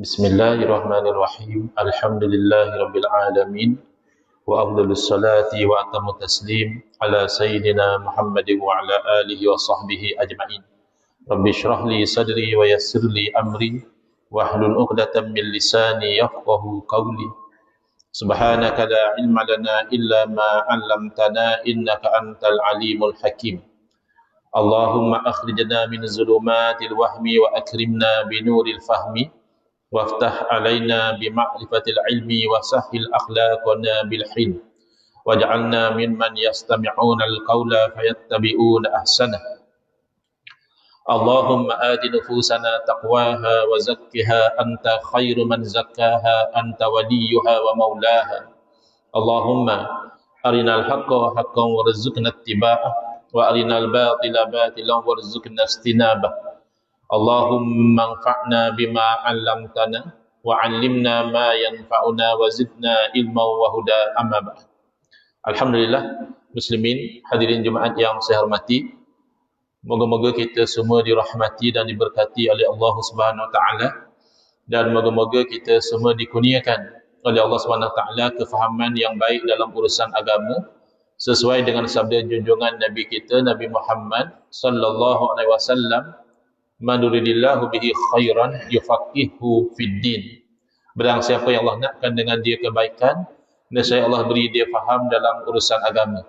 بسم الله الرحمن الرحيم. الحمد لله رب العالمين وأفضل الصلاة وأتم التسليم على سيدنا محمد وعلى آله وصحبه أجمعين. رب اشرح لي صدري ويسر لي أمري واحلل عقدة من لساني يفقه قولي. سبحانك لا علم لنا إلا ما علمتنا إنك أنت العليم الحكيم. اللهم أخرجنا من ظلمات الوهم وأكرمنا بنور الفهم وافتح علينا بمعرفة العلم وسهل أخلاقنا بالحلم واجعلنا ممن يستمعون القول فيتبعون أحسنه اللهم آت نفوسنا تقواها وزكها أنت خير من زكاها أنت وليها ومولاها اللهم أرنا الحق حقا وارزقنا اتباعه وأرنا الباطل باطلا وارزقنا اجتنابه اللهم انفعنا بما علمتنا وعلمنا ما ينفعنا وزدنا علما وهدى أما بعد Alhamdulillah Muslimin hadirin Jumaat yang saya hormati Moga-moga kita semua dirahmati dan diberkati oleh Allah Subhanahu Wa Taala dan moga-moga kita semua dikurniakan oleh Allah Subhanahu Wa Taala kefahaman yang baik dalam urusan agama sesuai dengan sabda junjungan Nabi kita Nabi Muhammad sallallahu alaihi wasallam man yuridillahu bihi khairan yufaqihu fid din. Barang siapa yang Allah nakkan dengan dia kebaikan nescaya Allah beri dia faham dalam urusan agama.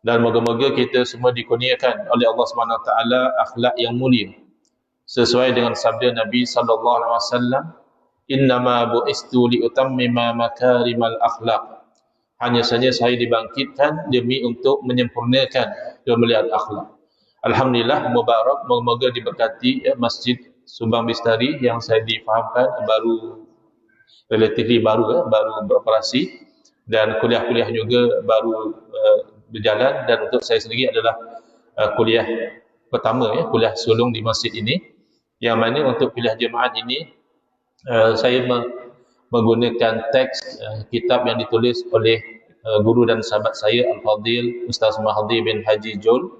Dan moga-moga kita semua dikurniakan oleh Allah Subhanahu taala akhlak yang mulia. Sesuai dengan sabda Nabi sallallahu alaihi wasallam innama buistu li utammima makarimal akhlak hanya saja saya dibangkitkan demi untuk menyempurnakan kemuliaan akhlak. Alhamdulillah mubarak moga-moga diberkati ya, masjid Subang Bistari yang saya difahamkan baru relatif baru ya, baru beroperasi dan kuliah-kuliah juga baru uh, berjalan dan untuk saya sendiri adalah uh, kuliah pertama ya kuliah sulung di masjid ini. Yang mana untuk kuliah jemaat ini uh, saya menggunakan teks uh, kitab yang ditulis oleh uh, guru dan sahabat saya Al-Fadil Ustaz Mahdi bin Haji Jul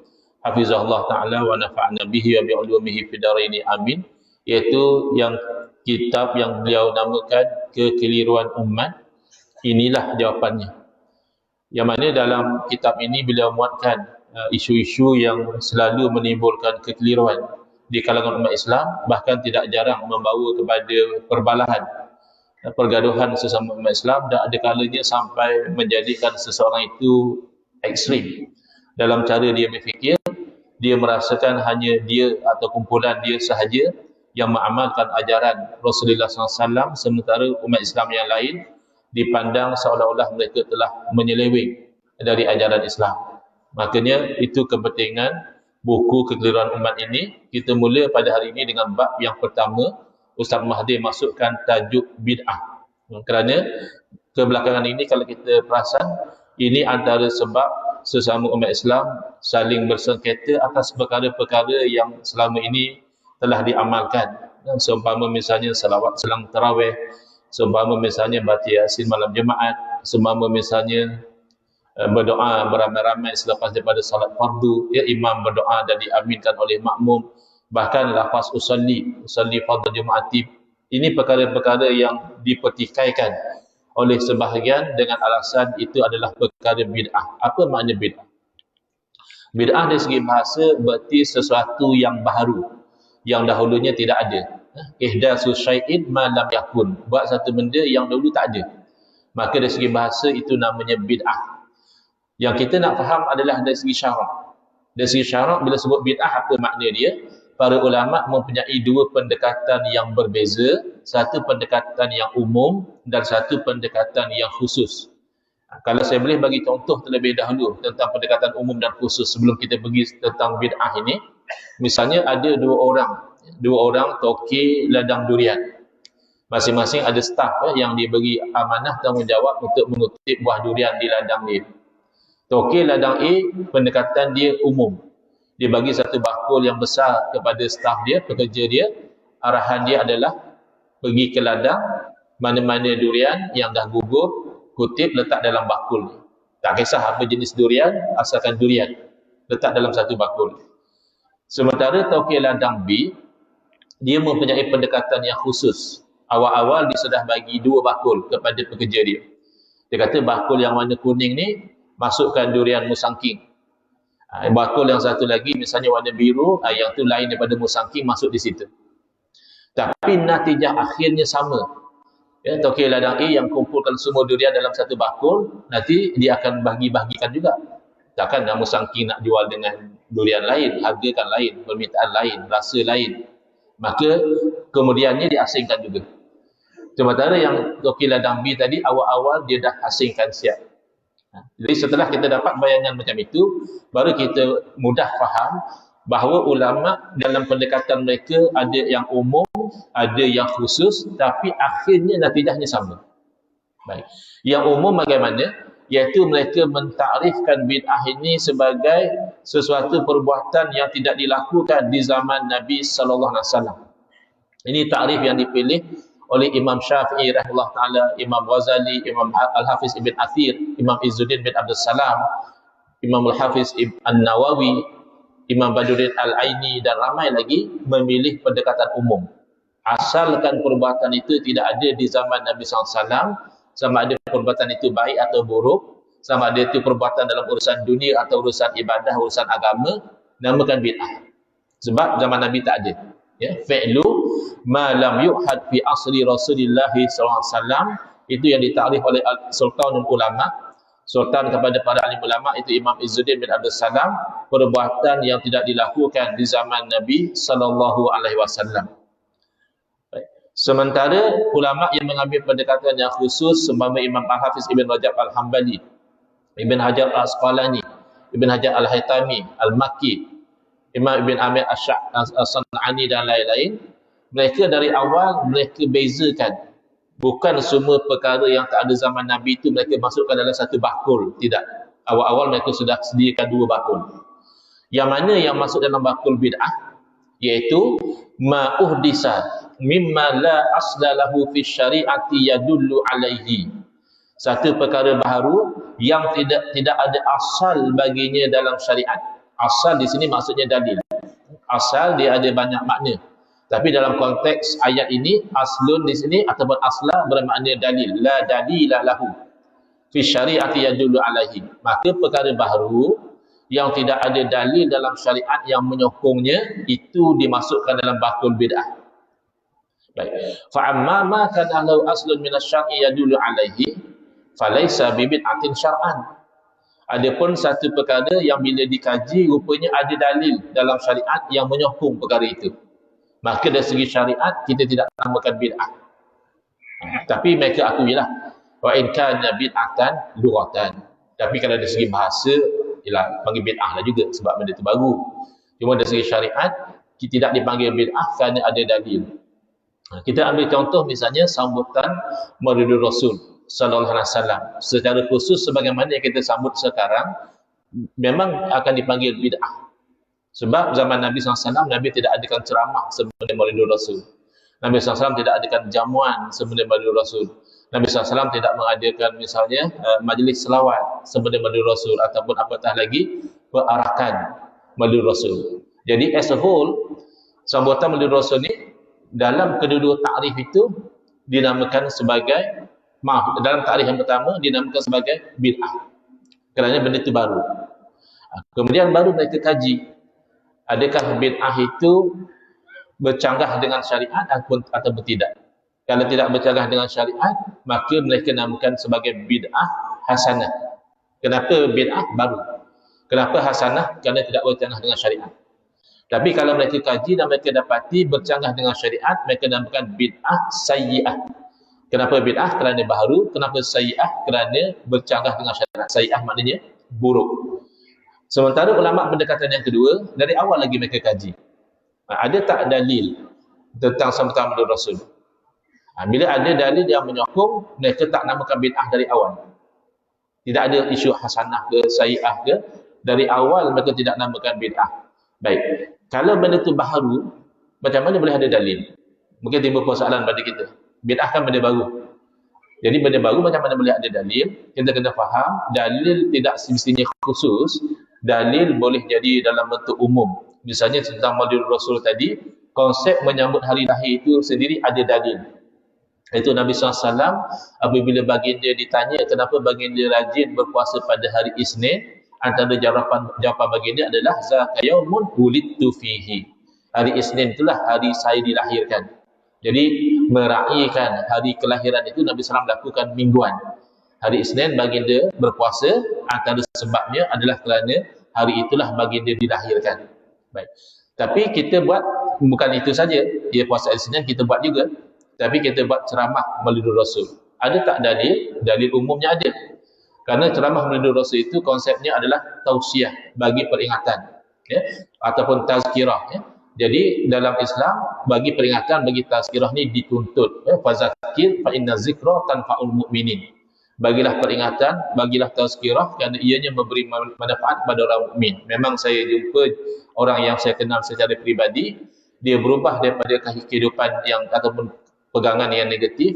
hafizahullah taala wa nafa'na bihi wa bi ulumihi fid dharain amin. Iaitu yang kitab yang beliau namakan kekeliruan umat. Inilah jawapannya. Yang mana dalam kitab ini beliau muatkan uh, isu-isu yang selalu menimbulkan kekeliruan di kalangan umat Islam bahkan tidak jarang membawa kepada perbalahan pergaduhan sesama umat Islam dan ada kalanya sampai menjadikan seseorang itu ekstrim dalam cara dia berfikir dia merasakan hanya dia atau kumpulan dia sahaja yang mengamalkan ajaran Rasulullah SAW sementara umat Islam yang lain dipandang seolah-olah mereka telah menyeleweng dari ajaran Islam. Makanya itu kepentingan buku kekeliruan umat ini. Kita mula pada hari ini dengan bab yang pertama, Ustaz Mahdi masukkan tajuk bid'ah. Kerana kebelakangan ini kalau kita perasan, ini antara sebab sesama umat Islam saling bersengketa atas perkara-perkara yang selama ini telah diamalkan. Seumpama misalnya salawat selang terawih, seumpama misalnya baca yasin malam jemaat seumpama misalnya uh, berdoa beramai-ramai selepas daripada salat fardu ya imam berdoa dan diaminkan oleh makmum bahkan lafaz usalli usalli fardhu jemaati ini perkara-perkara yang dipertikaikan oleh sebahagian dengan alasan itu adalah perkara bid'ah. Apa makna bid'ah? Bid'ah dari segi bahasa berarti sesuatu yang baru yang dahulunya tidak ada. Ihdasu syai'in ma lam yakun. Buat satu benda yang dulu tak ada. Maka dari segi bahasa itu namanya bid'ah. Yang kita nak faham adalah dari segi syarak. Dari segi syarak bila sebut bid'ah apa makna dia para ulama mempunyai dua pendekatan yang berbeza satu pendekatan yang umum dan satu pendekatan yang khusus kalau saya boleh bagi contoh terlebih dahulu tentang pendekatan umum dan khusus sebelum kita pergi tentang bid'ah ini misalnya ada dua orang dua orang toki ladang durian. Masing-masing ada staf eh, yang diberi amanah tanggungjawab untuk mengutip buah durian di ladang dia. Toki ladang A, pendekatan dia umum. Dia bagi satu bakul yang besar kepada staf dia, pekerja dia. Arahan dia adalah pergi ke ladang, mana-mana durian yang dah gugur, kutip letak dalam bakul. Tak kisah apa jenis durian, asalkan durian. Letak dalam satu bakul. Sementara Tauqir Ladang B, dia mempunyai pendekatan yang khusus. Awal-awal dia sudah bagi dua bakul kepada pekerja dia. Dia kata bakul yang warna kuning ni, masukkan durian musangking. Ha, bakul yang satu lagi, misalnya warna biru, ha, yang tu lain daripada musangking, masuk di situ. Tapi natijah akhirnya sama. Ya, Tauqir Ladang A yang kumpulkan semua durian dalam satu bakul, nanti dia akan bagi-bagikan juga. Takkan nama sangking nak jual dengan durian lain, harga kan lain, permintaan lain, rasa lain. Maka kemudiannya diasingkan juga. Sementara yang Toki Ladambi tadi awal-awal dia dah asingkan siap. Ha, jadi setelah kita dapat bayangan macam itu, baru kita mudah faham bahawa ulama dalam pendekatan mereka ada yang umum, ada yang khusus, tapi akhirnya natijahnya sama. Baik. Yang umum bagaimana? iaitu mereka mentakrifkan bid'ah ini sebagai sesuatu perbuatan yang tidak dilakukan di zaman Nabi sallallahu alaihi wasallam. Ini takrif yang dipilih oleh Imam Syafi'i rahimahullah taala, Imam Ghazali, Imam Al-Hafiz Ibn Athir, Imam Izzuddin bin Abdul Salam, Imam Al-Hafiz An-Nawawi, Imam Badruddin Al-Aini dan ramai lagi memilih pendekatan umum. Asalkan perbuatan itu tidak ada di zaman Nabi SAW, sama ada perbuatan itu baik atau buruk, sama ada itu perbuatan dalam urusan dunia atau urusan ibadah, urusan agama, namakan bid'ah. Sebab zaman Nabi tak ada. Ya, fi'lu ma lam yuhad fi asri Rasulullah SAW itu yang ditakrif oleh Sultanul Ulama. Sultan kepada para alim ulama itu Imam Izzuddin bin Abdul Salam. Perbuatan yang tidak dilakukan di zaman Nabi sallallahu alaihi wasallam. Sementara ulama yang mengambil pendekatan yang khusus sembama Imam Al-Hafiz Ibn Rajab Al-Hambali, Ibn Hajar Al-Asqalani, Ibn Hajar Al-Haytami, Al-Makki, Imam Ibn Amir As-San'ani dan lain-lain, mereka dari awal mereka bezakan bukan semua perkara yang tak ada zaman Nabi itu mereka masukkan dalam satu bakul, tidak. Awal-awal mereka sudah sediakan dua bakul. Yang mana yang masuk dalam bakul bid'ah iaitu ma'uhdisa mimma la asla lahu fi syari'ati yadullu alaihi satu perkara baharu yang tidak tidak ada asal baginya dalam syariat asal di sini maksudnya dalil. Asal dia ada banyak makna. Tapi dalam konteks ayat ini aslun di sini ataupun asla bermakna dalil. La dalila lahu. Fi syari'ati yadullu alaihi. Maka perkara baharu yang tidak ada dalil dalam syariat yang menyokongnya itu dimasukkan dalam bakul bid'ah. Baik. Fa amma ma kana lahu aslun min asy-syar'i yadullu alaihi falaysa bid'atin syar'an. Adapun satu perkara yang bila dikaji rupanya ada dalil dalam syariat yang menyokong perkara itu. Maka dari segi syariat kita tidak namakan bid'ah. Tapi mereka akuilah wa in kana bid'atan lughatan. Tapi kalau dari segi bahasa ialah panggil bid'ah lah juga sebab benda itu baru. Cuma dari segi syariat kita tidak dipanggil bid'ah kerana ada dalil. Ha, kita ambil contoh misalnya sambutan Maulid Rasul sallallahu alaihi wasallam. Secara khusus sebagaimana yang kita sambut sekarang memang akan dipanggil bid'ah. Sebab zaman Nabi SAW, Nabi tidak adakan ceramah sebelum Maulid Rasul. Nabi SAW tidak adakan jamuan sebelum Maulid Rasul. Nabi SAW tidak mengadakan misalnya uh, majlis selawat sebelum Maulid Rasul ataupun apatah lagi perarakan Maulid Rasul. Jadi as a whole, sambutan Maulid Rasul ni dalam kedua-dua itu dinamakan sebagai maaf dalam takrif yang pertama dinamakan sebagai bid'ah. Kerana benda itu baru. Kemudian baru mereka kaji. Adakah bid'ah itu bercanggah dengan syariat ataupun tidak? Kalau tidak bercanggah dengan syariat maka mereka namakan sebagai bid'ah hasanah. Kenapa bid'ah baru? Kenapa hasanah? Kerana tidak bercanggah dengan syariat. Tapi kalau mereka kaji dan mereka dapati bercanggah dengan syariat, mereka namakan bid'ah sayyi'ah. Kenapa bid'ah? Kerana baharu. Kenapa sayyi'ah? Kerana bercanggah dengan syariat. Sayyi'ah maknanya buruk. Sementara ulama pendekatan yang kedua, dari awal lagi mereka kaji. Ha, ada tak dalil tentang sambutan Abdul Rasul? Ha, bila ada dalil yang menyokong, mereka tak namakan bid'ah dari awal. Tidak ada isu hasanah ke, sayyi'ah ke. Dari awal mereka tidak namakan bid'ah. Baik. Kalau benda itu baharu, macam mana boleh ada dalil? Mungkin timbul persoalan pada kita. Bid'ah kan benda baru. Jadi benda baru macam mana boleh ada dalil? Kita kena faham, dalil tidak semestinya khusus. Dalil boleh jadi dalam bentuk umum. Misalnya tentang Maulid Rasul tadi, konsep menyambut hari lahir itu sendiri ada dalil. Itu Nabi SAW apabila baginda ditanya kenapa baginda rajin berpuasa pada hari Isnin, antara jawapan jawapan baginda adalah zaka yaumun ulidtu fihi. Hari Isnin itulah hari saya dilahirkan. Jadi meraihkan hari kelahiran itu Nabi SAW lakukan mingguan. Hari Isnin baginda berpuasa antara sebabnya adalah kerana hari itulah baginda dilahirkan. Baik. Tapi kita buat bukan itu saja. Dia puasa Isnin kita buat juga. Tapi kita buat ceramah melalui Rasul. Ada tak dalil? Dalil umumnya ada. Kerana ceramah melalui Rasul itu konsepnya adalah tausiah bagi peringatan. Ya? Ataupun tazkirah. Ya? Jadi dalam Islam bagi peringatan bagi tazkirah ni dituntut ya fazakir fa inna zikra tanfa'ul mu'minin. Bagilah peringatan, bagilah tazkirah kerana ianya memberi manfaat kepada orang mukmin. Memang saya jumpa orang yang saya kenal secara peribadi dia berubah daripada kehidupan yang ataupun pegangan yang negatif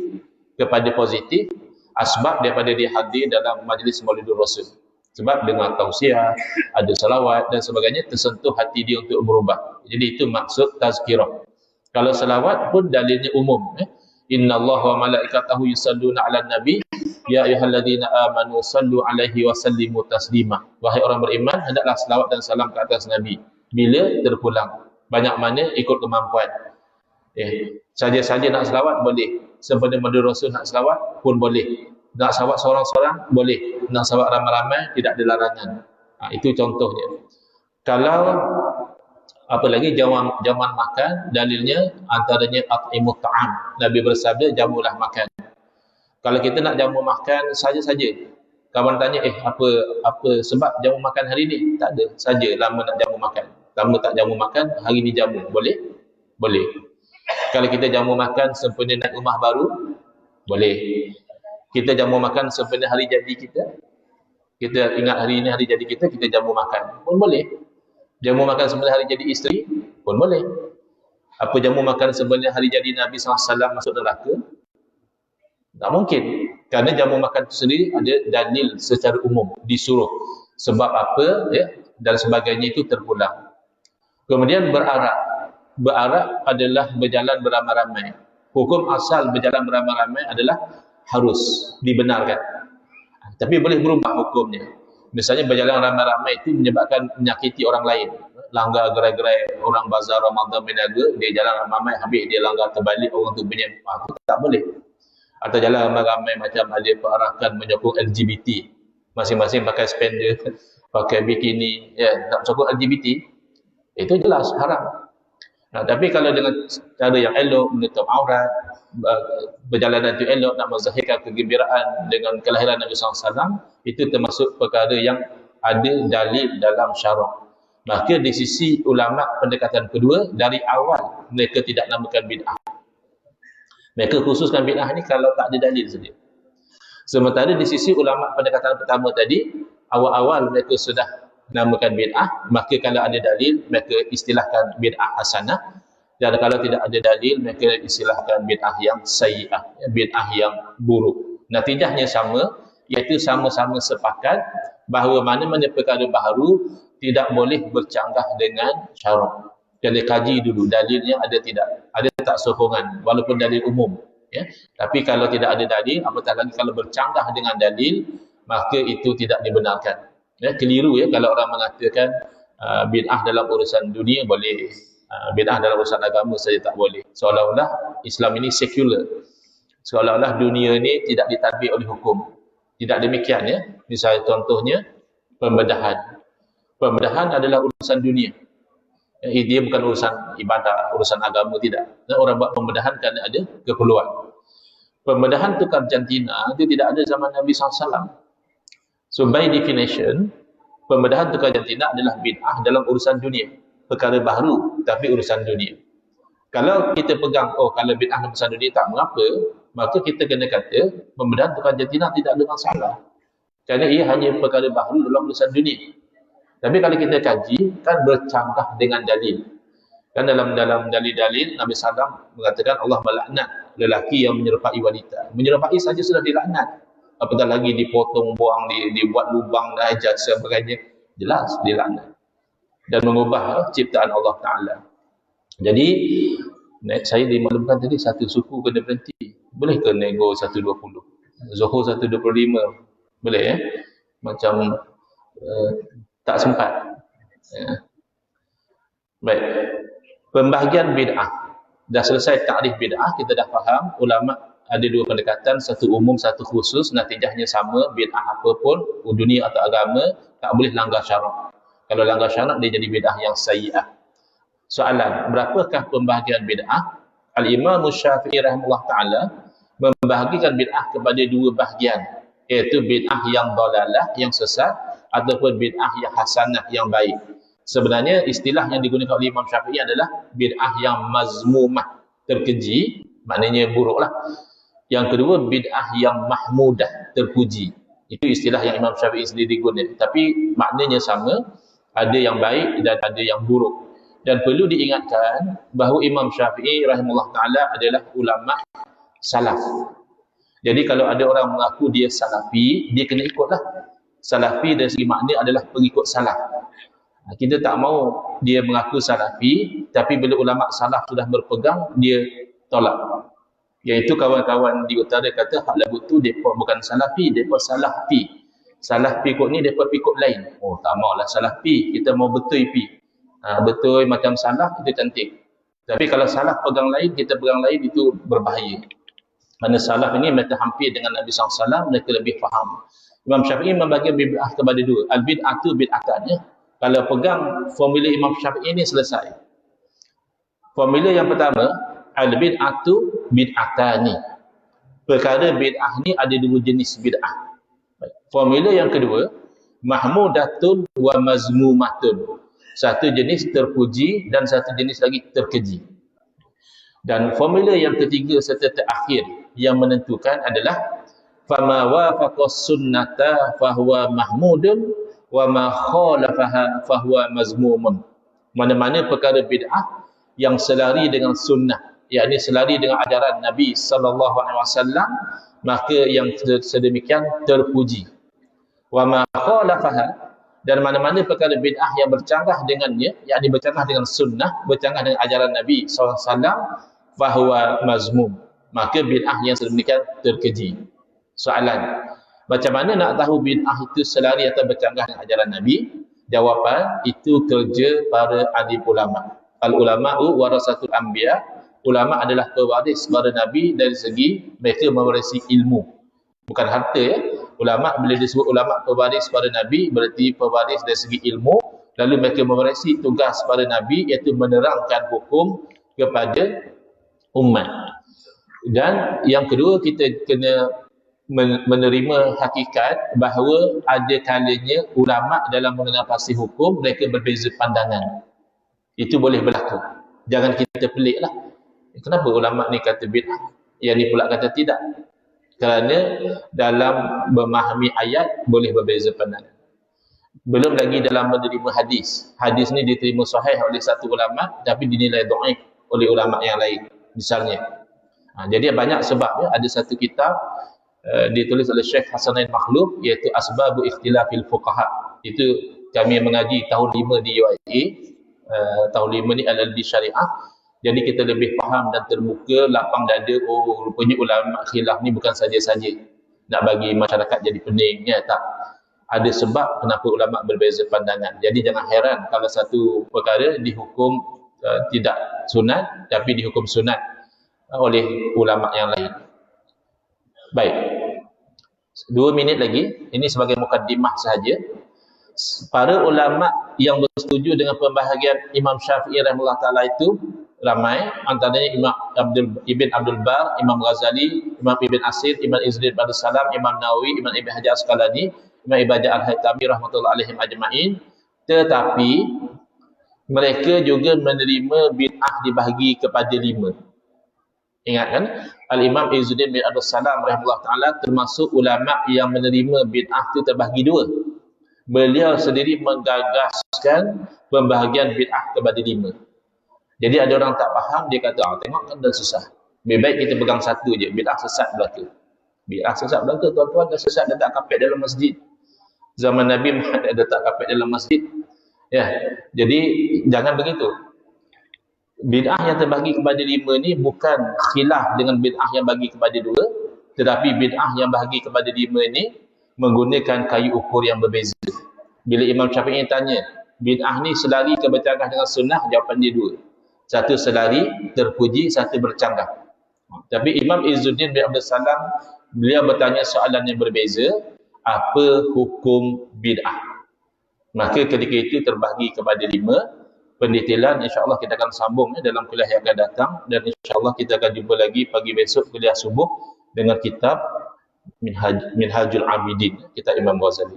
kepada positif asbab daripada dia hadir dalam majlis Maulidur Rasul. Sebab dengan tausiah, ada salawat dan sebagainya tersentuh hati dia untuk berubah. Jadi itu maksud tazkirah. Kalau salawat pun dalilnya umum. Eh? Inna Allah wa malaikatahu yusalluna ala nabi Ya ayuhalladzina amanu sallu alaihi wa sallimu taslima Wahai orang beriman, hendaklah salawat dan salam ke atas Nabi Bila terpulang Banyak mana ikut kemampuan eh, Saja-saja nak salawat boleh Sebenarnya Madura Rasul nak salawat pun boleh nak sahabat seorang-seorang boleh. Nak sahabat ramai-ramai tidak ada larangan. Ha, itu contohnya kalau apa lagi jaman jaman makan dalilnya antaranya at'imut ta'am. Nabi bersabda jamulah makan. Kalau kita nak jamu makan saja-saja kawan tanya eh apa apa sebab jamu makan hari ni? Tak ada. Saja lama nak jamu makan. Lama tak jamu makan hari ni jamu. Boleh? Boleh. Kalau kita jamu makan sempena naik rumah baru boleh kita jamu makan sempena hari jadi kita. Kita ingat hari ini hari jadi kita kita jamu makan. Pun boleh. Jamu makan sempena hari jadi isteri pun boleh. Apa jamu makan sempena hari jadi Nabi SAW masuk neraka? Tak mungkin. Kerana jamu makan itu sendiri ada dalil secara umum. Disuruh. Sebab apa ya dan sebagainya itu terpulang. Kemudian berarak. Berarak adalah berjalan beramai-ramai. Hukum asal berjalan beramai-ramai adalah harus dibenarkan. Tapi boleh berubah hukumnya. Misalnya berjalan ramai-ramai itu menyebabkan menyakiti orang lain. Langgar gerai-gerai orang bazar Ramadan Menaga, dia jalan ramai-ramai, habis dia langgar terbalik orang tu punya. Itu tak boleh. Atau jalan ramai-ramai macam ada perarakan menyokong LGBT. Masing-masing pakai spender, pakai bikini, ya, nak sokong LGBT. Itu jelas haram. Nah, tapi kalau dengan cara yang elok, menutup aurat, berjalanan itu elok, nak menzahirkan kegembiraan dengan kelahiran Nabi SAW, itu termasuk perkara yang ada dalil dalam syarak. Maka di sisi ulama pendekatan kedua, dari awal mereka tidak namakan bid'ah. Mereka khususkan bid'ah ni kalau tak ada dalil saja. Sementara di sisi ulama pendekatan pertama tadi, awal-awal mereka sudah namakan bid'ah maka kalau ada dalil mereka istilahkan bid'ah hasanah dan kalau tidak ada dalil mereka istilahkan bid'ah yang sayyi'ah bid'ah yang buruk. Natijahnya sama iaitu sama-sama sepakat bahawa mana-mana perkara baharu tidak boleh bercanggah dengan syarak. Kena kaji dulu dalilnya ada tidak? Ada tak sokongan? Walaupun dalil umum ya. Tapi kalau tidak ada dalil apatah lagi kalau bercanggah dengan dalil maka itu tidak dibenarkan. Ya, keliru ya kalau orang mengatakan uh, bid'ah dalam urusan dunia boleh bid'ah dalam urusan agama saja tak boleh. Seolah-olah Islam ini sekular seolah-olah dunia ini tidak ditadbir oleh hukum. Tidak demikian ya. Misalnya contohnya pembedahan. Pembedahan adalah urusan dunia. Ya, dia bukan urusan ibadah urusan agama tidak. Dan orang buat pembedahan kerana ada keperluan. Pembedahan tukar jantina itu tidak ada zaman Nabi SAW So by definition, pembedahan tukar jantina adalah bid'ah dalam urusan dunia. Perkara baru tapi urusan dunia. Kalau kita pegang, oh kalau bid'ah dalam urusan dunia tak mengapa, maka kita kena kata pembedahan tukar jantina tidak ada masalah. Kerana ia hanya perkara baru dalam urusan dunia. Tapi kalau kita kaji, kan bercanggah dengan dalil. Kan dalam dalam dalil-dalil, Nabi SAW mengatakan Allah melaknat lelaki yang menyerupai wanita. Menyerupai saja sudah dilaknat apatah lagi dipotong buang di, dibuat lubang dan jasa sebagainya jelas dilaknat dan mengubah ciptaan Allah Taala. Jadi saya dimaklumkan tadi satu suku kena berhenti. Boleh ke nego 120? Zohor 125? Boleh ya? Macam uh, tak sempat. Ya. Baik. Pembahagian bid'ah. Dah selesai takrif bid'ah, kita dah faham ulama ada dua pendekatan, satu umum, satu khusus, natijahnya sama, bid'ah apa pun, dunia atau agama, tak boleh langgar syarak. Kalau langgar syarak, dia jadi bid'ah yang sayyi'ah. Soalan, berapakah pembahagian bid'ah? Al-Imam Syafi'i rahimahullah ta'ala membahagikan bid'ah kepada dua bahagian, iaitu bid'ah yang dalalah, yang sesat, ataupun bid'ah yang hasanah, yang baik. Sebenarnya istilah yang digunakan oleh Imam Syafi'i adalah bid'ah yang mazmumah, terkeji, maknanya buruklah. Yang kedua, bid'ah yang mahmudah, terpuji. Itu istilah yang Imam Syafi'i sendiri guna. Tapi maknanya sama, ada yang baik dan ada yang buruk. Dan perlu diingatkan bahawa Imam Syafi'i rahimahullah ta'ala adalah ulama salaf. Jadi kalau ada orang mengaku dia salafi, dia kena ikutlah. Salafi dari segi makna adalah pengikut salaf. Kita tak mau dia mengaku salafi, tapi bila ulama salaf sudah berpegang, dia tolak. Iaitu kawan-kawan di utara kata hak lagu tu depa bukan salafi, depa salah Salah pi kot ni depa pi kot lain. Oh tak maulah salah pi, kita mau betul pi. Ha, betul macam salah kita cantik. Tapi kalau salah pegang lain, kita pegang lain itu berbahaya. Mana salah ini mereka hampir dengan Nabi SAW, mereka lebih faham. Imam Syafi'i membagi bid'ah kepada dua. Al-bid'atu bid'atannya. Kalau pegang formula Imam Syafi'i ini selesai. Formula yang pertama, al-bid'atu bid'atani. Perkara bid'ah ni ada dua jenis bid'ah. Formula yang kedua, mahmudatun wa mazmumatun. Satu jenis terpuji dan satu jenis lagi terkeji. Dan formula yang ketiga serta terakhir yang menentukan adalah fama wafaqa sunnata fahuwa mahmudun wa ma khalafaha fahuwa mazmumun. Mana-mana perkara bid'ah yang selari dengan sunnah yakni selari dengan ajaran Nabi sallallahu alaihi wasallam maka yang sedemikian terpuji wa ma khalafaha dan mana-mana perkara bid'ah yang bercanggah dengannya yakni bercanggah dengan sunnah bercanggah dengan ajaran Nabi wasallam fahuwa mazmum. Maka bid'ah yang sedemikian terkeji. Soalan macam mana nak tahu bid'ah itu selari atau bercanggah dengan ajaran Nabi? Jawapan itu kerja para ahli ulama. Al ulama'u warasatul anbiya. Ulama adalah pewaris kepada Nabi dari segi mereka mewarisi ilmu. Bukan harta ya ulama bila disebut ulama pewaris kepada Nabi berarti pewaris dari segi ilmu lalu mereka mewarisi tugas kepada Nabi iaitu menerangkan hukum kepada umat dan yang kedua kita kena menerima hakikat bahawa ada kalanya ulama dalam mengenal pasti hukum mereka berbeza pandangan itu boleh berlaku jangan kita peliklah Kenapa ulama ni kata bid'ah? Yang ni pula kata tidak. Kerana dalam memahami ayat boleh berbeza pandangan. Belum lagi dalam menerima hadis. Hadis ni diterima sahih oleh satu ulama tapi dinilai dhaif oleh ulama yang lain misalnya. Ha, jadi banyak sebab ya. ada satu kitab uh, ditulis oleh Syekh Hasanain Makhluf iaitu Asbabu Ikhtilafil Fuqaha. Itu kami mengaji tahun 5 di UIA. Uh, tahun 5 ni Al-Albi Syariah jadi kita lebih faham dan terbuka lapang dada oh rupanya ulama khilaf ni bukan saja-saja nak bagi masyarakat jadi pening. Ya tak. Ada sebab kenapa ulama berbeza pandangan. Jadi jangan heran kalau satu perkara dihukum uh, tidak sunat tapi dihukum sunat uh, oleh ulama yang lain. Baik. Dua minit lagi. Ini sebagai mukaddimah sahaja. Para ulama yang bersetuju dengan pembahagian Imam Syafi'i rahimahullah taala itu ramai antaranya Imam Abdul Ibn Abdul Bar, Imam Ghazali, Imam Ibn Asir, Imam Izzuddin bin Salam, Imam Nawawi, Imam Ibn Hajar Asqalani, Imam Ibn Al-Haytami rahmatullah alaihim ajma'in. Tetapi mereka juga menerima bid'ah dibahagi kepada lima. Ingat kan? Al-Imam Izzuddin bin Abdul Salam rahimahullah ta'ala termasuk ulama yang menerima bid'ah itu terbahagi dua. Beliau sendiri menggagaskan pembahagian bid'ah kepada lima. Jadi ada orang tak faham, dia kata, ah, tengok kan dah susah. Lebih baik kita pegang satu je, bid'ah sesat belaka. Bid'ah sesat belaka, tuan-tuan dah sesat dah tak kapet dalam masjid. Zaman Nabi Muhammad ada tak kapet dalam masjid. Ya, jadi jangan begitu. Bid'ah yang terbagi kepada lima ni bukan khilaf dengan bid'ah yang bagi kepada dua, tetapi bid'ah yang bagi kepada lima ni menggunakan kayu ukur yang berbeza. Bila Imam Syafi'i tanya, bid'ah ni selari ke bercanggah dengan sunnah? Jawapan dia dua. Satu selari, terpuji, satu bercanggah. Tapi Imam Izzuddin bin Abdul Salam, beliau bertanya soalan yang berbeza, apa hukum bid'ah? Maka ketika itu terbahagi kepada lima pendetailan insyaAllah kita akan sambung ya, dalam kuliah yang akan datang dan insyaAllah kita akan jumpa lagi pagi besok kuliah subuh dengan kitab Minhaj, Minhajul Amidin kitab Imam Ghazali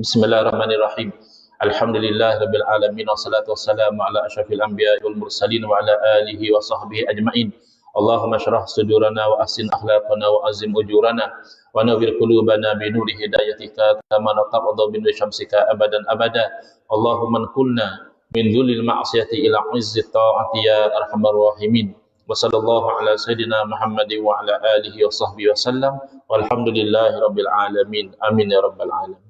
Bismillahirrahmanirrahim Alhamdulillah Rabbil Alamin Wassalatu wassalamu ala ashrafil anbiya wal mursalin wa ala alihi wa sahbihi ajma'in. Allahumma syrah sudurana wa asin akhlaqana wa azim ujurana wa nawwir qulubana bi nuri hidayatika kama naqabdu bin syamsika abadan abada. Allahumma kulna min dhulil ma'siyati ila izzi ta'ati ya arhamar rahimin. Wa sallallahu ala sayidina Muhammad wa ala alihi wa sahbihi wa sallam. Walhamdulillahi rabbil alamin. Amin ya rabbal alamin